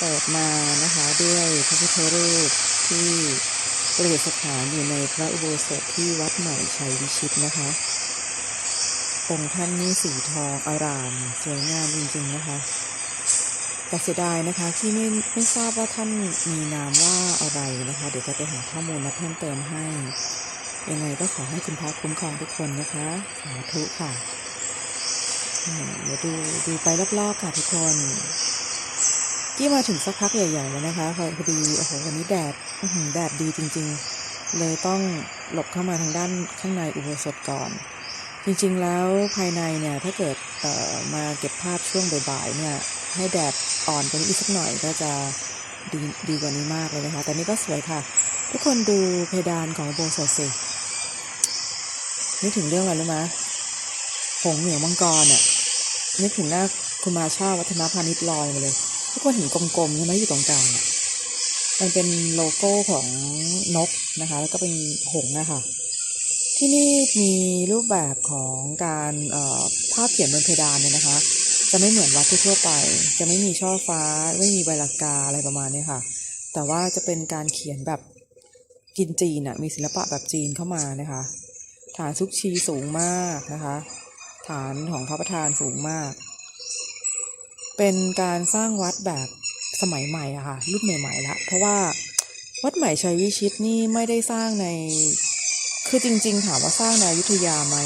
เปิดมานะคะด้วยพระพุทธรูปที่ประดิษฐานอยู่ในพระอุโบสถที่วัดใหม่ชัยวิชิตนะคะองค์ท่านนี่สีทองอารามสวยงามจริงๆนะคะแต่เสียดายนะคะที่ไม่ไม่ทราบว่าท่านมีนามว่าอะไรนะคะ เดี๋ยวจะไปหาข้อมูลมาเพิ่มเติมให้ ยังไงก็ขอให้คุณพระคุ้มครองทุกคนนะคะสาธุค่ะเดี๋ยวดูดูไปรอบๆค่ะทุกคน กี้มาถึงสักพักใหญ่ๆแล้วนะคะพอพอดีโอ้โหวันนี้แดดแดดดีจริง ๆ เลยต้องหลบเข้ามาทางด้านข้างในอุโบสถก่อน จริงๆแล้วภายในเนี่ยถ้าเกิดมาเก็บภาพช่วงบ่ายๆเนี่ยให้แดดอ่อนกว่านี้อีกสักหน่อยก็จะดีดีกว่านี้มากเลยนะคะ แต่นี่ก็สวยค่ะ ทุกคนดูเพดานของอุโบสถสินึกถึงเรื่องอะไรรู้ไหมหงเหนือมังกรอะนึกถึงหน้าคุณมาชาวัฒนพาณิชย์ลอยมาเลย ทุกคนเห็นกลมๆใช่ไหมอยู่ตรงกลางอะมันเป็นโลโก้ของนกนะคะ แล้วก็เป็นหงนะคะ ที่นี่มีรูปแบบของการภาพเขียนบนเพดานเนี่ยนะคะ จะไม่เหมือนวัดทั่วไป จะไม่มีช่อฟ้า ไม่มีใบลากาอะไรประมาณนี้ค่ะ แต่ว่าจะเป็นการเขียนแบบกินจีนอะมีศิลปะแบบจีนเข้ามานะคะ ฐานซุกชีสูงมากนะคะ ฐานของพระประธานสูงมาก เป็นการสร้างวัดแบบสมัยใหม่อะค่ะรุ่นใหม่ๆละเพราะว่าวัดใหม่ชัยวิชิตนี่ไม่ได้สร้างใน คือจริง ๆ ถามว่าสร้างในอยุธยาไหม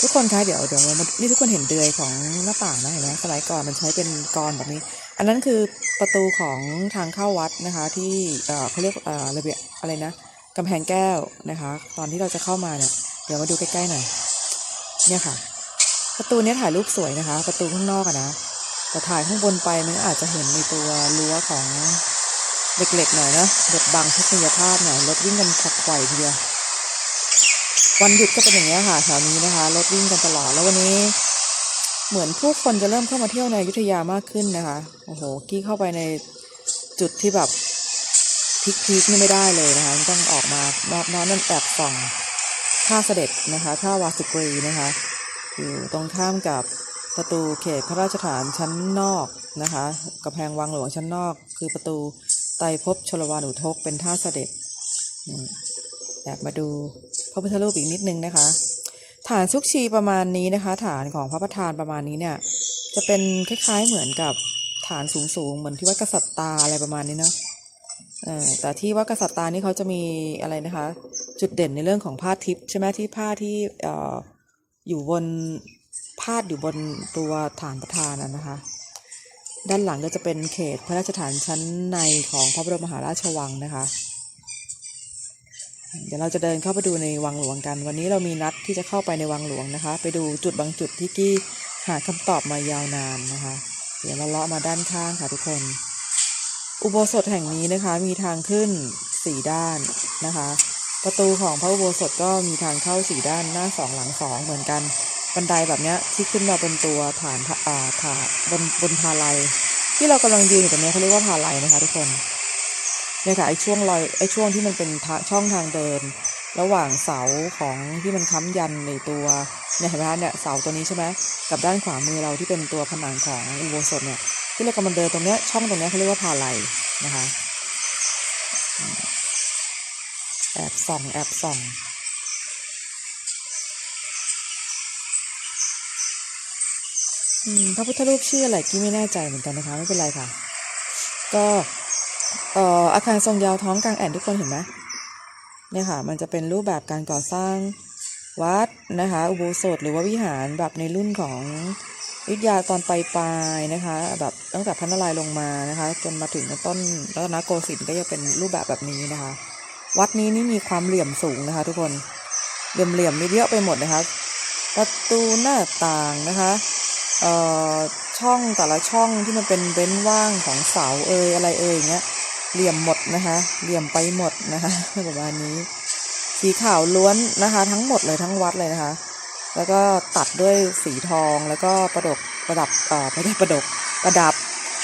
ทุกคนคะเดี๋ยวเดี๋ยวมานี่ทุกคนเห็นเดือยของหน้าต่างนะเห็นไหมสมัยก่อนมันใช้เป็นกรแบบนี้ อันนั้นคือประตูของทางเข้าวัดนะคะ ที่เออเขาเรียกเออระเบียบอะไรนะกำแพงแก้วนะคะ ตอนที่เราจะเข้ามาเนี่ยเดี๋ยวมาดูใกล้ๆหน่อยเนี่ยค่ะ ประตูนี้ถ่ายรูปสวยนะคะ ประตูข้างนอกอะนะ แต่ถ่ายข้างบนไปมันอาจจะเห็นในตัวรั้วของเหล็กๆหน่อยนะบดบังทัศนียภาพหน่อยรถวิ่งกันขับไขว่เดียววันหยุดก็เป็นอย่างนี้ค่ะแถวนี้นะคะรถวิ่งกันตลอดแล้ววันนี้ เหมือนผู้คนจะเริ่มเข้ามาเที่ยวในยุทธยามากขึ้นนะคะโอ้โหกี้เข้าไปในจุดที่แบบพีคๆนี่ไม่ได้เลยนะคะต้องออกมานอกนอนั่นแอบส่องท่าเสด็จนะคะท่าวาสุกรีนะคะอยู่ตรงข้ามกับ ประตูเขตพระราชฐานชั้นนอกนะคะกำแพงวังหลวงชั้นนอก คือประตูไตรภพชลวานุทกเป็นท่าเสด็จอืมแอบมาดูพระพุทธรูปอีกนิดนึงนะคะ ฐานซุกชีประมาณนี้นะคะ ฐานของพระประธานประมาณนี้เนี่ยจะเป็นคล้ายๆเหมือนกับฐานสูงๆเหมือนที่วัดกษัตริย์ตาอะไรประมาณนี้เนาะแต่ที่วัดกษัตริย์ตานี่เขาจะมีอะไรนะคะ จุดเด่นในเรื่องของผ้าทิพย์ใช่ไหมที่ผ้าที่อยู่บน พาดอยู่บนตัวฐานประธานนะคะ ด้านหลังก็จะเป็นเขตพระราชฐานชั้นในของพระบรมมหาราชวังนะคะ เดี๋ยวเราจะเดินเข้าไปดูในวังหลวงกัน วันนี้เรามีนัดที่จะเข้าไปในวังหลวงนะคะ ไปดูจุดบางจุดที่กี้หาคำตอบมายาวนานนะคะ เดี๋ยวเราเลาะมาด้านข้างค่ะทุกคน อุโบสถแห่งนี้นะคะมีทางขึ้นสี่ด้านนะคะ ประตูของพระอุโบสถก็มีทางเข้าสี่ด้านหน้าสองหลังสองเหมือนกัน บันไดแบบเนี้ยที่ขึ้นมาบนตัวฐานอ่าฐานบนบนพาลัยที่เรากำลังยืนอยู่ตรงนี้เขาเรียกว่าพาลัยนะคะทุกคนเนี่ยค่ะไอช่วงรอยไอช่วงที่มันเป็นช่องทางเดิน ระหว่างเสาของที่มันค้ำยันในตัวเนี่ยเห็นไหมคะเนี่ยเสาตัวนี้ใช่ไหมกับด้านขวามือเราที่เป็นตัวผนังของอุโบสถเนี่ยที่เรากำลังเดินตรงเนี้ยช่องตรงเนี้ยเขาเรียกว่าพาไลนะคะแอบส่องแอบส่อง พระพุทธรูปชื่ออะไรกี้ไม่แน่ใจเหมือนกันนะคะ ไม่เป็นไรค่ะ ก็อาคารทรงยาวท้องกลางแอ่นทุกคนเห็นไหมเนี่ยค่ะ มันจะเป็นรูปแบบการก่อสร้างวัดนะคะ อุโบสถหรือว่าวิหารแบบในรุ่นของอยุธยาตอนปลายๆนะคะ แบบตั้งแต่พระนารายณ์ลงมานะคะ จนมาถึงต้นรัตนโกสินทร์ก็จะเป็นรูปแบบแบบนี้นะคะ วัดนี้นี่มีความเหลี่ยมสูงนะคะ ทุกคนเหลี่ยมๆนี่ยมมีเยอะไปหมดนะคะ ประตูหน้าต่างนะคะ ช่องแต่ละช่องที่มันเป็นเว้นว่างของเสาเอยอะไรเอยอย่างเงี้ยเหลี่ยมหมดนะคะเหลี่ยมไปหมดนะคะประมาณนี้ สีขาวล้วนนะคะ ทั้งหมดเลยทั้งวัดเลยนะคะ แล้วก็ตัดด้วยสีทองแล้วก็ประดกประดับเอ่อไม่ได้ประดกประดับ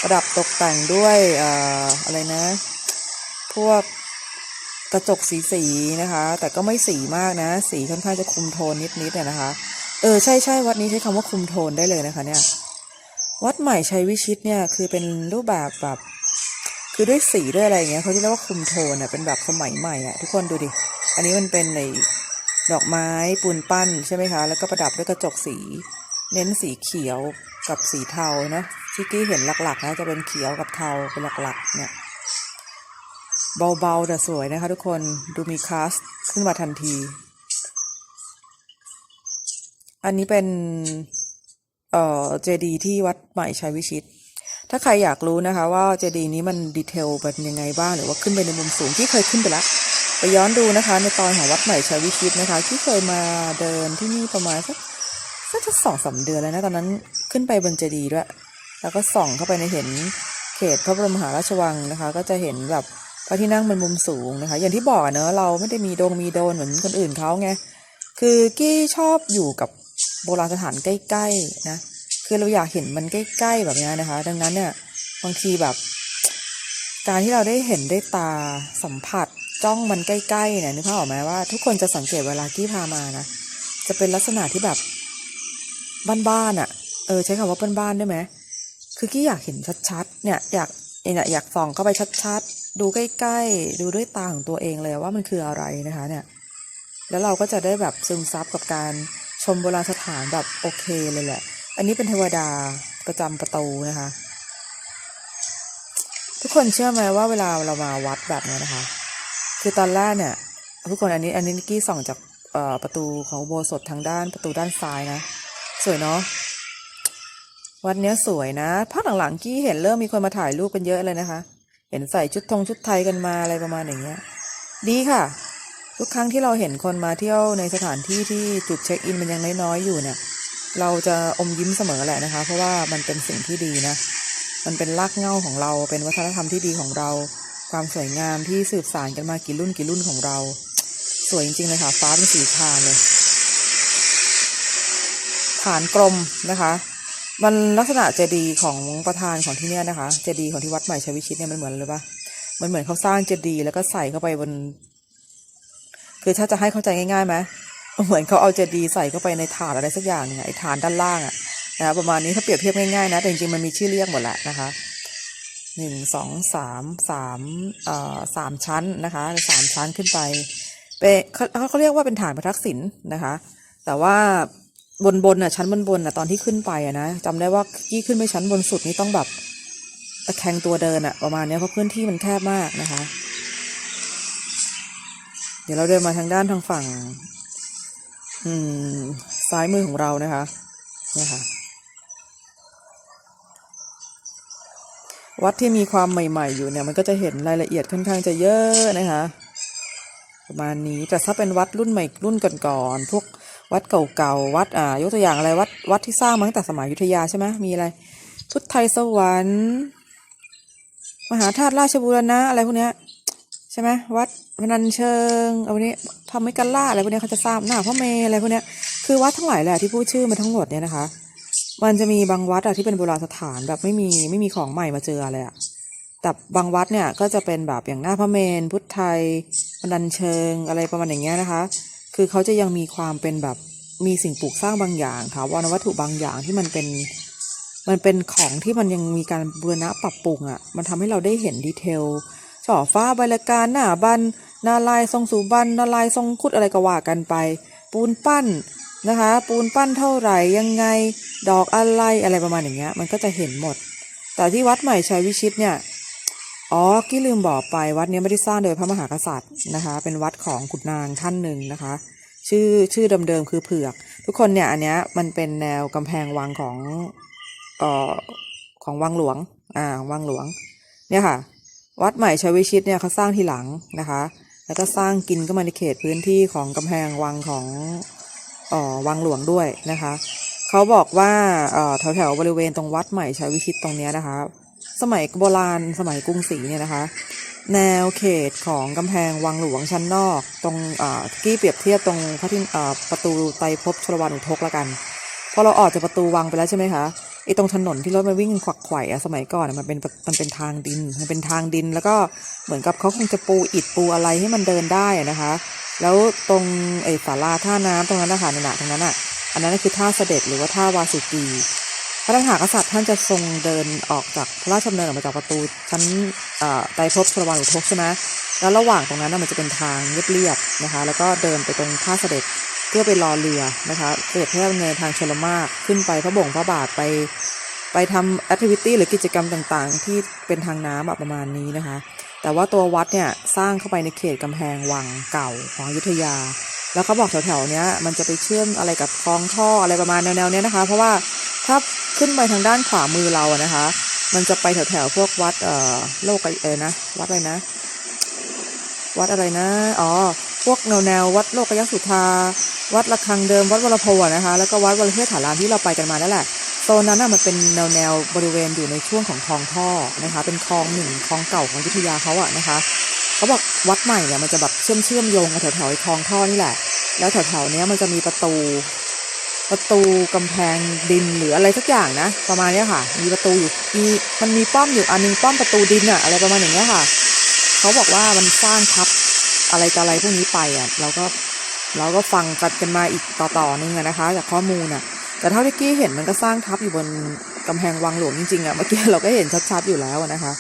ประดับตกแต่งด้วยเอ่ออะไรนะ พวกกระจกสีสีนะคะ แต่ก็ไม่สีมากนะ สีค่อนข้างจะคุมโทนนิดๆเนี่ยนะคะ เออใช่ใช่วัดนี้ใช้คำว่าคุมโทนได้เลยนะคะ เนี่ย วัดใหม่ชัยวิชิตเนี่ย คือเป็นรูปแบบแบบ คือด้วยสีด้วยอะไรเงี้ยเขาที่เรียกว่าคุมโทนอะเป็นแบบสมัยใหม่อะทุกคนดูดิ อันนี้มันเป็นในดอกไม้ปูนปั้นใช่ไหมคะ แล้วก็ประดับด้วยกระจกสี เน้นสีเขียวกับสีเทานะที่กี้เห็นหลักๆนะจะเป็นเขียวกับเทาเป็นหลักๆ เนี่ยเบาๆแต่สวยนะคะทุกคนดูมีคลาสขึ้นมาทันที อันนี้เป็นเอ่อเจดีที่วัดใหม่ชัยวิชิต ถ้าใครอยากรู้นะคะว่าเจดีนี้มันดีเทลเป็นยังไงบ้างหรือว่าขึ้นไปในมุมสูงที่เคยขึ้นไปแล้วไปย้อนดูนะคะ ในตอนของวัดใหม่ชัยวิชิตนะคะ ที่เคยมาเดินที่นี่ประมาณสักสักสองสามเดือนแล้วนะตอนนั้นขึ้นไปบนเจดีย์ด้วย แล้วก็ส่องเข้าไปในเห็นเขตพระบรมมหาราชวังนะคะ ก็จะเห็นแบบพระที่นั่งเป็นมุมสูงนะคะ อย่างที่บอกเนอะเราไม่ได้มีโดงมีโดนเหมือนคนอื่นเขาไงคือกี้ชอบอยู่กับ โบราณสถานใกล้ๆนะคือเราอยากเห็นมันใกล้ๆแบบนี้นะคะ ดังนั้นเนี่ยบางทีแบบ การที่เราได้เห็นได้ตาสัมผัสจ้องมันใกล้ๆเนี่ยนึกภาพออกไหมว่าทุกคนจะสังเกตเวลาที่พามานะจะเป็นลักษณะที่แบบบ้านๆอะ เออใช้คำว่าบ้านๆได้ไหมคือกี้อยากเห็นชัดๆเนี่ยอยากเนี่ยอยากส่องเข้าไปชัดๆ ดูใกล้ๆ ดูด้วยตาของตัวเองเลยว่ามันคืออะไรนะคะ เนี่ย แล้วเราก็จะได้แบบซึมซับกับการ ชมโบราณสถานแบบโอเคเลยแหละ อันนี้เป็นเทวดาประจำประตูนะคะ ทุกคนเชื่อไหมว่าเวลาเรามาวัดแบบนี้นะคะ คือตอนแรกเนี่ย ทุกคนอันนี้อันนี้นิกกี้ส่องจากประตูของอุโบสถทางด้านประตูด้านซ้ายนะ สวยเนาะวัดเนี้ยสวยนะภาคหลังๆกี้เห็นเริ่มมีคนมาถ่ายรูปกันเยอะเลยนะคะ เห็นใส่ชุดธงชุดไทยกันมาอะไรประมาณอย่างเงี้ย ดีค่ะ ทุกครั้งที่เราเห็นคนมาเที่ยวในสถานที่ที่จุดเช็คอินมันยังน้อยๆอยู่เนี่ย เราจะอมยิ้มเสมอแหละนะคะ เพราะว่ามันเป็นสิ่งที่ดีนะ มันเป็นรากเหง้าของเรา เป็นวัฒนธรรมที่ดีของเรา ความสวยงามที่สืบสานกันมากี่รุ่นกี่รุ่นของเรา สวยจริงๆเลยค่ะ ฟ้าเป็นสีทาเลย ฐานกลมนะคะ มันลักษณะเจดีย์ของประธานของที่เนี่ยนะคะ เจดีย์ของที่วัดใหม่ชัยวิชิตเนี่ยมันเหมือนเลยปะมันเหมือนเขาสร้างเจดีย์แล้วก็ใส่เข้าไปบน คือถ้าจะให้เข้าใจง่ายๆไหมเหมือนเขาเอาเจดีย์ใส่เข้าไปในถาดอะไรสักอย่างนึงไอ้ฐานด้านล่างอะนะประมาณนี้ถ้าเปรียบเทียบง่ายๆนะแต่จริงๆมันมีชื่อเรียกหมดแหละนะคะหนึ่งสองสามสามเอ่อสามชั้นนะคะสามชั้นขึ้นไปเป็นเขาเขาเรียกว่าเป็นฐานประทักษิณนะคะ แต่ว่าบนบนๆน่ะชั้นบนบนๆน่ะตอนที่ขึ้นไปอะนะจำได้ว่ากี้ขึ้นไปชั้นบนสุดนี่ต้องแบบตะแคงตัวเดินอะประมาณเนี้ยเพราะพื้นที่มันแคบมากนะคะ เดี๋ยวเราเดินมาทางด้านทางฝั่ง อืม ซ้ายมือของเรานะคะเนี่ยค่ะ วัดที่มีความใหม่ ๆ อยู่เนี่ย มันก็จะเห็นรายละเอียดค่อนข้างจะเยอะนะคะ ประมาณนี้แต่ถ้าเป็นวัดรุ่นใหม่รุ่นก่อนๆพวกวัดเก่าๆวัดอ่ายกตัวอย่างอะไรวัดวัดที่สร้างมาตั้งแต่สมัยยุทธยาใช่ไหมมีอะไร พุทธไทยสวรรค์ มหาธาตุราชบูรณะอะไรพวกเนี้ย ใช่ไหมวัดพนัญเชิงเอาวันนี้ทำไม่กันล่าอะไรพวกเนี้ยเขาจะทราบหน้าพระเมรุอะไรพวกเนี้ยคือวัดทั้งหลายแหละที่พูดชื่อมาทั้งหมดเนี่ยนะคะ มันจะมีบางวัดอะที่เป็นโบราณสถานแบบไม่มีไม่มีของใหม่มาเจออะไรอะแต่บางวัดเนี่ยก็จะเป็นแบบอย่างหน้าพระเมรุพุทธไทยพนัญเชิงอะไรประมาณอย่างเงี้ยนะคะ คือเขาจะยังมีความเป็นแบบมีสิ่งปลูกสร้างบางอย่างถาวรวัตถุบางอย่างที่มันเป็นมันเป็นของที่มันยังมีการบูรณะปรับปรุงอะ่ะ มันทำให้เราได้เห็นดีเทล ช่อฟ้าใบละการหน้าบันนาลายทรงสุบันนาลายทรงคุดอะไรก็ว่ากันไป ปูนปั้นนะคะ ปูนปั้นเท่าไหร่ยังไงดอกอะไรอะไรประมาณอย่างเงี้ย มันก็จะเห็นหมด แต่ที่วัดใหม่ชัยวิชิตเนี่ยอ๋อกี้ลืมบอกไปวัดเนี้ยไม่ได้สร้างโดยพระมหากษัตริย์นะคะ เป็นวัดของขุนนางท่านหนึ่งนะคะ ชื่อชื่อเดิมๆคือเผือก ทุกคนเนี่ยอันเนี้ยมันเป็นแนวกำแพงวังของเอ่อของวังหลวงอ่าวังหลวงเนี่ยค่ะ วัดใหม่ชัยวิชิตเนี่ยเขาสร้างทีหลังนะคะ แล้วก็สร้างกินก็มาในเขตพื้นที่ของกำแพงวังของออวังหลวงด้วยนะคะเขาบอกว่าเอ่อแถวๆบริเวณตรงวัดใหม่ชัยวิชิตตรงเนี้ยนะคะ สมัยโบราณสมัยกรุงศรีเนี่ยนะคะ แนวเขตของกำแพงวังหลวงชั้นนอก ตรงอ่ากี้เปรียบเทียบตรงพระที่ประตูไตรภพชลวานอุทกแล้วกันพอเราออกจากประตูวังไปแล้วใช่ไหมคะ ไอ้ตรงถนนที่รถมันวิ่งขวักไขว่อะสมัยก่อนมันเป็นมันเป็นทางดิน มันเป็นทางดิน แล้วก็เหมือนกับเขาคงจะปูอิฐปูอะไรให้มันเดินได้นะคะ แล้วตรงไอ้ศาลาท่าน้ำตรงนั้นนะคะนั่นน่ะตรงนั้นอะอันนั้นก็คือท่าเสด็จหรือว่าท่าวาสุกี พระมหากษัตริย์ท่านจะทรงเดินออกจากพระราชดำเนินออกมาจากประตูชั้นไตรภพชลวานุทกใช่ไหมแล้วระหว่างตรงนั้นน่ะมันจะเป็นทางเรียบๆนะคะ แล้วก็เดินไปตรงท่าเสด็จเพื่อไปรอเรือนะคะเสด็จพระดำเนินทางชลมารขึ้นไปพระบ่งพระบาทไป ไปทำแอคทิวิตี้หรือกิจกรรมต่างๆ ที่เป็นทางน้ำประมาณนี้นะคะ แต่ว่าตัววัดเนี่ยสร้างเข้าไปในเขตกำแพงวังเก่าของยุทธยา แล้วเขาบอกแถวๆเนี้ยมันจะไปเชื่อมอะไรกับคลองท่ออะไรประมาณแนวๆเนี้ยนะคะ เพราะว่า ถ้าขึ้นไปทางด้านขวามือเราอะนะคะ มันจะไปแถวๆพวกวัดเอ่อโลกเออนะ วัดอะไรนะ วัดอะไรนะ อ๋อ พวกแนวแนววัดโลกยสุธา วัดระฆังเดิม วัดวรโพอะนะคะ แล้วก็วัดวรเทศฐานรามที่เราไปกันมานั่นแหละโซนนั้นน่ะมันเป็นแนวแนวบริเวณอยู่ในช่วงของคลองท่อนะคะ เป็นคลองหนึ่งคลองเก่าของยุธยาเขาอะนะคะเขาบอกวัดใหม่เนี่ยมันจะแบบเชื่อมเชื่อมโยงกับแถวๆไอ้คลองท่อนี่แหละ แล้วแถวๆเนี้ยมันจะมีประตู ประตูกำแพงดินหรืออะไรสักอย่างนะ ประมาณนี้ค่ะ มีประตูอยู่มีมันมีป้อมอยู่อันนึงป้อมประตูดินอะอะไรประมาณอย่างเงี้ยค่ะ เขาบอกว่ามันสร้างทับอะไรกับอะไรพวกนี้ไปอะเราก็เราก็ฟังกันกันมาอีกต่อๆนึงนะคะ จากข้อมูลอะแต่เท่าที่กี้เห็นมันก็สร้างทับอยู่บนกำแพงวังหลวงจริงๆอะเมื่อกี้เราก็เห็นชัดๆอยู่แล้วนะคะ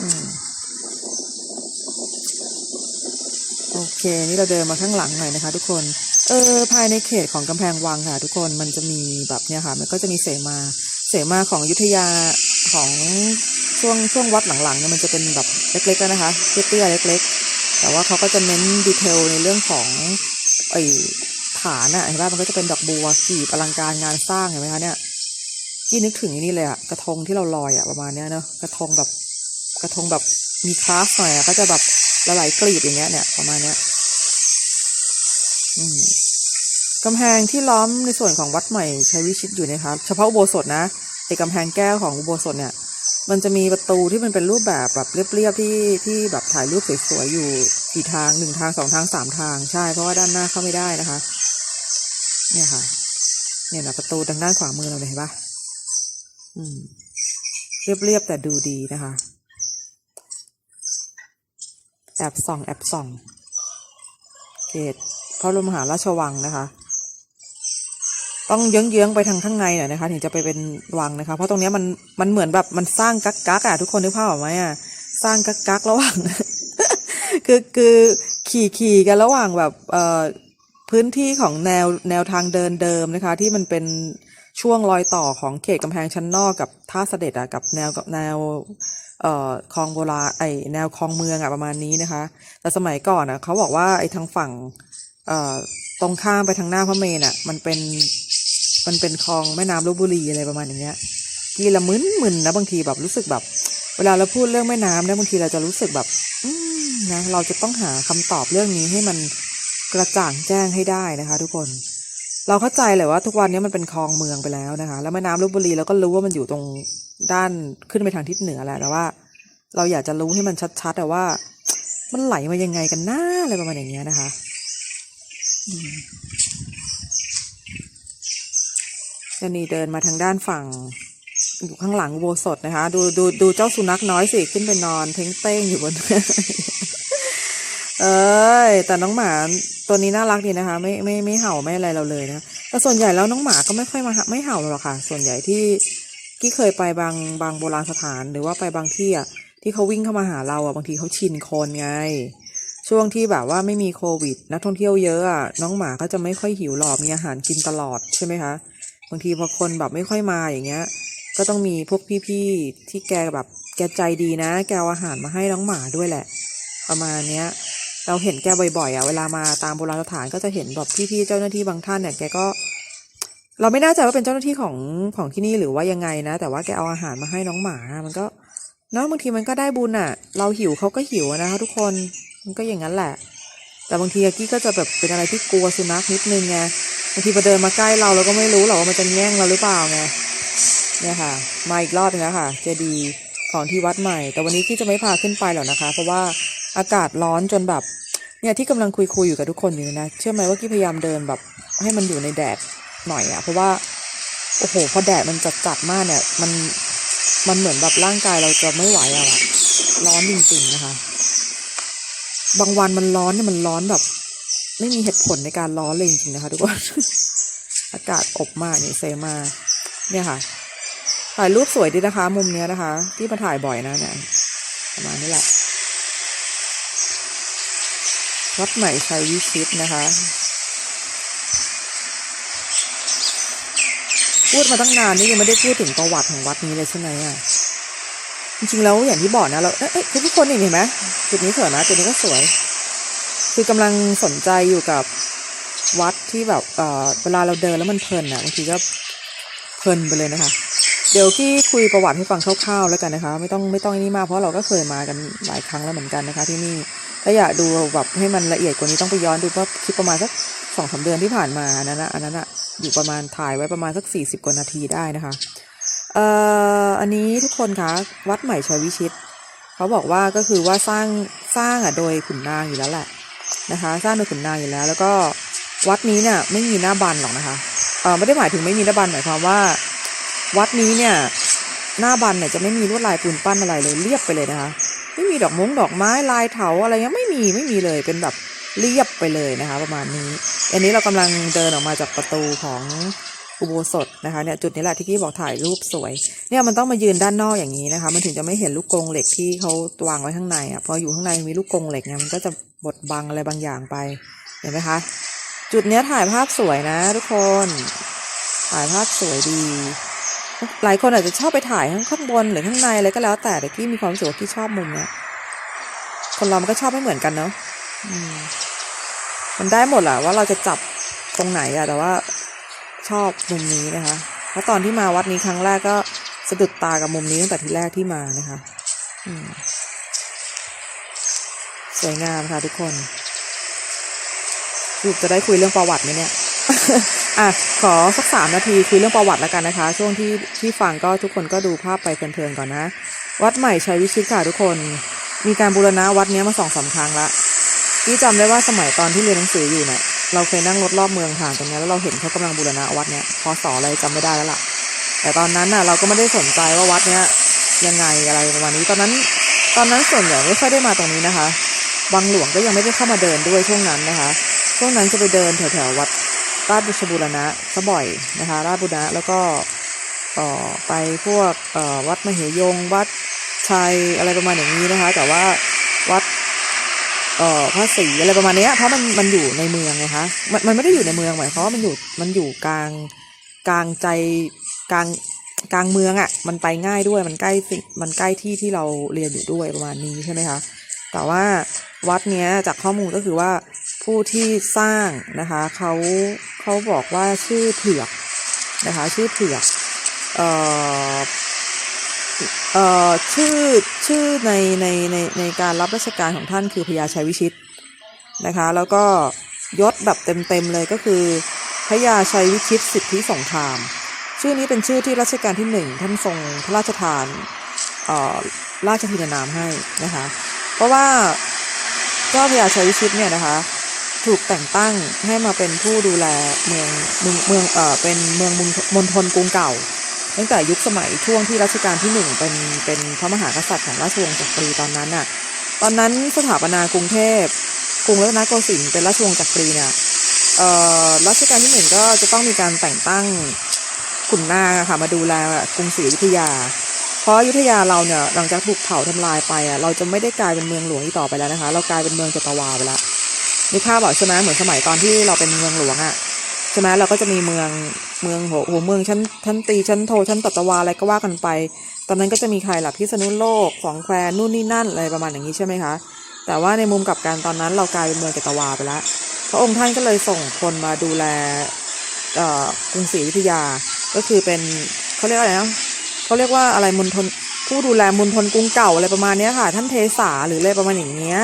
อโอเค นี่เราเดินมาข้างหลังหน่อยนะคะ ทุกคน เออภายในเขตของกำแพงวังค่ะ ทุกคนมันจะมีแบบเนี่ยค่ะ มันก็จะมีเสมา เสมาของยุทธยาของช่วงช่วงวัดหลังๆเนี่ยมันจะเป็นแบบเล็กๆนะคะเตี้ยๆเล็ก ๆ แต่ว่าเขาก็จะเน้นดีเทลในเรื่องของไอ้ฐานอะเห็นป่ะมันก็จะเป็นดอกบัวกีบอลังการงานสร้างเห็นไหมคะเนี่ยที่นึกถึงอ้นี่เลยอะกระทงที่เราลอยอะประมาณเนี้ยเนอะกระทงแบบกระทงแบบมีคลาสหน่อยอะก็จะแบบละลายกลีบอย่างเงี้ยเนี่ยประมาณเนี้ย กำแพงที่ล้อมในส่วนของวัดใหม่ใช้วิชิตอยู่นะคะเฉพาะอุโบสถนะไอ้กำแพงแก้วของอุโบสถเนี่ย มันจะมีประตูที่มันเป็นรูปแบบแบบเรียบๆที่ที่แบบถ่ายรูปสวยๆอยู่กี่ทางหนึ่งทางสองทางสามทางใช่เพราะว่าด้านหน้าเข้าไม่ได้นะคะ เนี่ยค่ะ เนี่ยนะประตูทางด้านขวามือเราเห็นปะอืม เรียบๆแต่ดูดีนะคะแอบส่องแอบส่องเขต พระบรมมหาราชวังนะคะ ต้องเยื้องๆไปทางข้างในหน่อยนะคะ ถึงจะไปเป็นวังนะคะ เพราะตรงนี้มันมันเหมือนแบบมันสร้างกักกักอะทุกคนนึกภาพออกไหมอะสร้างกักกักระหว่างคือคือขี่ขี่กันระหว่างแบบเอ่อพื้นที่ของแนวแนวทางเดินเดิมนะคะ ที่มันเป็นช่วงรอยต่อของเขตกำแพงชั้นนอกกับท่าเสด็จอะกับแนวกับแนวเอ่อคลองโบราณไอแนวคลองเมืองอะประมาณนี้นะคะ แต่สมัยก่อนอะเขาบอกว่าไอทางฝั่ง ตรงข้ามไปทางหน้าพระเมรุอะ มันเป็นมันเป็นคลองแม่น้ำลบบุรีอะไรประมาณอย่างเงี้ยกีละมึนมึนนะบางทีแบบรู้สึกแบบ เวลาเราพูดเรื่องแม่น้ำเนี่ยบางทีเราจะรู้สึกแบบนะเราจะต้องหาคำตอบเรื่องนี้ให้มันกระจ่างแจ้งให้ได้นะคะ ทุกคน เราเข้าใจเลยว่าทุกวันนี้มันเป็นคลองเมืองไปแล้วนะคะ แล้วแม่น้ำลบบุรีเราก็รู้ว่ามันอยู่ตรงด้านขึ้นไปทางทิศเหนือแหละแต่ว่า เราอยากจะรู้ให้มันชัดๆแต่ว่า มันไหลมายังไงกันหน้าอะไรประมาณอย่างเงี้ยนะคะ จะนี่เดินมาทางด้านฝั่งอยู่ข้างหลังโบสถนะคะ ดูดูดูเจ้าสุนัขน้อยสิขึ้นไปนอนเท้งเต้งอยู่บน เอ้ยแต่น้องหมาตัวนี้น่ารักดีนะคะ ไม่ไม่ไม่เห่าไม่อะไรเราเลยนะแต่ส่วนใหญ่แล้วน้องหมาก็ไม่ค่อยมาไม่เห่าหรอกค่ะ ส่วนใหญ่ที่กี้เคยไปบางบางโบราณสถาน หรือว่าไปบางที่อะที่เขาวิ่งเข้ามาหาเราอะบางทีเขาชินคนไง ช่วงที่แบบว่าไม่มีโควิด นักท่องเที่ยวเยอะอะน้องหมาก็จะไม่ค่อยหิวหรอกมีอาหารกินตลอดใช่ไหมคะบางทีพอคนแบบไม่ค่อยมาอย่างเงี้ย ก็ต้องมีพวกพี่ๆที่แกแบบแกใจดีนะ แกเอาอาหารมาให้น้องหมาด้วยแหละ ประมาณเนี้ย เราเห็นแกบ่อยๆอะเวลามาตามโบราณสถานก็จะเห็นแบบพี่ๆเจ้าหน้าที่บางท่านเนี่ยแกก็ เราไม่แน่ใจว่าเป็นเจ้าหน้าที่ของของที่นี่หรือว่ายังไงนะ แต่ว่าแกเอาอาหารมาให้น้องหมามันก็เนาะบางทีมันก็ได้บุญอะ เราหิวเขาก็หิวนะคะทุกคน มันก็อย่างนั้นแหละ แต่บางทีอากี้ก็จะแบบเป็นอะไรที่กลัวสุนัขนิดนึงไงบางทีพอเดินมาใกล้เราเราก็ไม่รู้หรอกว่ามันจะแย่งเราหรือเปล่าไงเนี่ยค่ะ มาอีกรอบนึงแล้วค่ะ เจดีของที่วัดใหม่ แต่วันนี้กี้จะไม่พาขึ้นไปหรอกนะคะ เพราะว่าอากาศร้อนจนแบบเนี่ยที่กำลังคุยคุยอยู่กับทุกคนอยู่นะ เชื่อไหมว่ากี้พยายามเดินแบบให้มันอยู่ในแดดหน่อยอะเพราะว่าโอ้โหพอแดดมันจัดจัดมากเนี่ย มันมันเหมือนแบบร่างกายเราจะไม่ไหวอะร้อนจริงๆนะคะ บางวันมันร้อนเนี่ยมันร้อนแบบ ไม่มีเหตุผลในการร้อนเลยจริงๆนะคะทุกคน อากาศอบมากเนี่ยเซมา เนี่ยค่ะ ถ่ายรูปสวยดีนะคะ มุมเนี้ยนะคะ ที่มาถ่ายบ่อยนะเนี่ยประมาณนี้แหละวัดใหม่ชัยวิชิตนะคะ พูดมาตั้งนานนี่ยังไม่ได้พูดถึงประวัติของวัดนี้เลยใช่ไหมอะ จริงๆแล้วอย่างที่บอกนะเราเอ๊ะทุกคนเห็นไหมจุดนี้สวยนะจุดนี้ก็สวย คือกำลังสนใจอยู่กับวัดที่แบบเอ่อเวลาเราเดินแล้วมันเพลินอะบางทีก็เพลินไปเลยนะคะ เดี๋ยวที่คุยประวัติให้ฟังคร่าวๆแล้วกันนะคะ ไม่ต้องไม่ต้องนี่มากเพราะเราก็เคยมากันหลายครั้งแล้วเหมือนกันนะคะ ที่นี่ถ้าอยากดูแบบให้มันละเอียดกว่านี้ต้องไปย้อนดูเพราะคลิปประมาณสักสองสาเดือนที่ผ่านมาอันนั้นนะอันนั้นอะอยู่ประมาณถ่ายไว้ประมาณสักสี่สิบกว่านาทีได้นะคะ เอ่ออันนี้ทุกคนคะวัดใหม่ชัยวิชิตเขาบอกว่าก็คือว่าสร้างสร้างอะโดยขุนนางอยู่แล้วแหละนะคะ สร้างโดยขุนนางอยู่แล้ว แล้วก็วัดนี้เนี่ยไม่มีหน้าบันหรอกนะคะเออไม่ได้หมายถึงไม่มีหน้าบันหมายความว่า วัดนี้เนี่ยหน้าบันเนี่ยจะไม่มีลวดลายปูนปั้นอะไรเลยเรียบไปเลยนะคะ ไม่มีดอกมงดอกไม้ลายเถาอะไรเงี้ยไม่มีไม่มีเลยเป็นแบบเรียบไปเลยนะคะ ประมาณนี้ อันนี้เรากำลังเดินออกมาจากประตูของ อุโบสถนะคะเนี่ยจุดนี้แหละที่กี้บอกถ่ายรูปสวย เนี่ยมันต้องมายืนด้านนอกอย่างนี้นะคะ มันถึงจะไม่เห็นลูกกรงเหล็กที่เขาวางไว้ข้างในอะพออยู่ข้างในมีลูกกรงเหล็กเนี่ยมันก็จะบดบังอะไรบางอย่างไปเห็นไหมคะ จุดเนี้ยถ่ายภาพสวยนะ ทุกคนถ่ายภาพสวยดี หลายคนอาจจะชอบไปถ่ายข้างข้างบนหรือข้างในอะไรก็แล้ว แต่แต่กี้มีความรู้สึกว่ากี้ชอบมุมเนี้ยคนเรามันก็ชอบไม่เหมือนกันเนาะมมันได้หมดแหละว่าเราจะจับตรงไหนอะแต่ว่า ชอบมุมนี้นะคะ เพราะตอนที่มาวัดนี้ครั้งแรกก็สะดุดตากับมุมนี้ตั้งแต่ทีแรกที่มานะคะสวยงามค่ะทุกคนสรุปจะได้คุยเรื่องประวัติไหมเนี่ย อะ ขอสักสามนาทีคุยเรื่องประวัติแล้วกันนะคะ ช่วงที่ที่ฟังก็ทุกคนก็ดูภาพไปเพลินๆก่อนนะ วัดใหม่ชัยวิชิตค่ะทุกคน มีการบูรณะวัดนี้มาสองสามครั้งละพี่จำได้ว่าสมัยตอนที่เรียนหนังสืออยู่เนี่ย เราเคยนั่งรถรอบเมืองผ่านตรงนี้แล้วเราเห็นเขากำลังบูรณะวัดเนี้ยพศออะไรจำไม่ได้แล้วล่ะ แต่ตอนนั้นน่ะเราก็ไม่ได้สนใจว่าวัดเนี้ยยังไงอะไรประมาณนี้ ตอนนั้นตอนนั้นส่วนใหญ่ไม่ค่อยได้มาตรงนี้นะคะวังหลวงก็ยังไม่ได้เข้ามาเดินด้วยช่วงนั้นนะคะ ช่วงนั้นจะไปเดินแถวๆวัดราชบุชบูรณะซะบ่อยนะคะ ราชบุรณะแล้วก็เอ่อไปพวกเอ่อวัดมเหยงวัดชัยอะไรประมาณอย่างนี้นะคะ แต่ว่าวัด เอ่อพระศรีอะไรประมาณนี้เพราะมันมันอยู่ในเมืองไงคะมันมันไม่ได้อยู่ในเมืองหมายความว่ามันอยู่มันอยู่กลางกลางใจกลางกลางเมืองอะ่ะ มันไปง่ายด้วยมันใกล้สิมันใกล้ที่ที่เราเรียนอยู่ด้วยประมาณนี้ใช่ไหมคะแต่ว่าวัดเนี้ยจากข้อมูลก็คือว่าผู้ที่สร้างนะคะเขาเขาบอกว่าชื่อเผือกนะคะ ชื่อเผือกเอ่อ เอ่อชื่อชื่อในในในในการรับราชการของท่านคือพญาชัยวิชิตนะคะ แล้วก็ยศแบบเต็มๆเลยก็คือพญาชัยวิชิตสิทธิสงคราม ชื่อนี้เป็นชื่อที่รัชกาลที่หนึ่งท่านทรงพระราชทานเอ่อราชทินานามให้นะคะ เพราะว่าเจ้าพญาชัยวิชิตเนี่ยนะคะถูกแต่งตั้งให้มาเป็นผู้ดูแลเมืองเมืองเมืองเอ่อเป็นเมืองมณมณฑลกรุงเก่า ตั้งแต่ยุคสมัยช่วงที่รัชกาลที่หนึ่งเป็นเป็นพระมหากษัตริย์ของราชวงศ์จักรีตอนนั้นน่ะ ตอนนั้นสถาปนากรุงเทพกรุงรัตนโกสินทร์เป็นราชวงศ์จักรีเนี่ยเอ่อรัชกาลที่หนึ่งก็จะต้องมีการแต่งตั้งขุนนางค่ะมาดูแลกรุงศรีอยุธยา เพราะอยุธยาเราเนี่ยหลังจากถูกเผาทำลายไปอะเราจะไม่ได้กลายเป็นเมืองหลวงอีกต่อไปแล้วนะคะ เรากลายเป็นเมืองจัตวาไปแล้วนึกภาพบอกใช่ไหมเหมือนสมัยตอนที่เราเป็นเมืองหลวงอะ ใช่ไหมเราก็จะมีเมืองเมืองหัวหัวเมืองชั้นชั้นตีชั้นโทชั้นตัตวาอะไรก็ว่ากันไป ตอนนั้นก็จะมีใครหลับพิษณุโลกสองแควนู่นนี่นั่นอะไรประมาณอย่างนี้ใช่ไหมคะ แต่ว่าในมุมกลับกันตอนนั้นเรากลายเป็นเมืองจัตวาไปแล้วพระองค์ท่านก็เลยส่งคนมาดูแลกรุงศรีอยุธยา ก็คือเป็นเขาเรียกว่าอะไรนะเขาเรียกว่าอะไรมณฑลผู้ดูแลมณฑลกรุงเก่าอะไรประมาณนี้ค่ะ ท่านเทสาหรืออะไรประมาณอย่างเงี้ย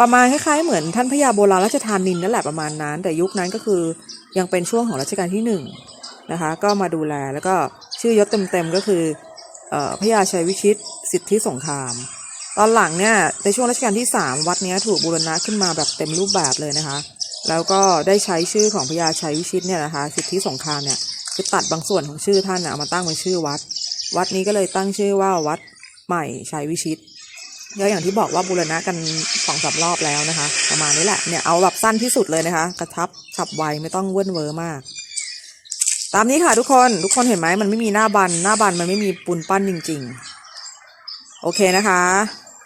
ประมาณคล้ายๆเหมือนท่านพญาโบราณราชธานินนั่นแหละประมาณนั้น แต่ยุคนั้นก็คือ ยังเป็นช่วงของรัชกาลที่หนึ่งนะคะก็มาดูแลแล้วก็ชื่อยศเต็มๆก็คืออ่อพญาชัยวิชิตสิทธิสงคราม ตอนหลังเนี่ยในช่วงรัชกาลที่สามวัดนี้ถูกบูรณะขึ้นมาแบบเต็มรูปแบบเลยนะคะ แล้วก็ได้ใช้ชื่อของพญาชัยวิชิตเนี่ยนะคะสิทธิสงครามเนี่ยคือตัดบางส่วนของชื่อท่านน่ะเอามาตั้งเป็นชื่อวัด วัดนี้ก็เลยตั้งชื่อว่าวัดใหม่ชัยวิชิต แล้วอย่างที่บอกว่าบูรณะกันสองสามรอบแล้วนะคะ ประมาณนี้แหละเนี่ยเอาแบบสั้นที่สุดเลยนะคะ กระทับฉับไวไม่ต้องเว้นเวอร์มาก ตามนี้ค่ะทุกคนทุกคนเห็นไหมมันไม่มีหน้าบัน หน้าบันมันไม่มีปูนปั้นจริง ๆ โอเคนะคะ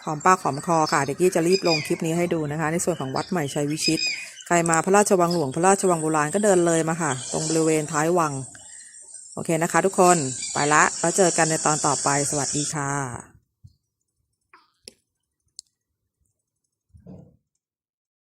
หอมปากหอมคอค่ะเด็กกี้จะรีบลงคลิปนี้ให้ดูนะคะ ในส่วนของวัดใหม่ชัยวิชิตใครมาพระราชวังหลวงพระราชวังโบราณก็เดินเลยมาค่ะ ตรงบริเวณท้ายวัง โอเคนะคะ ทุกคนไปละแล้วเจอกันในตอนต่อไปสวัสดีค่ะ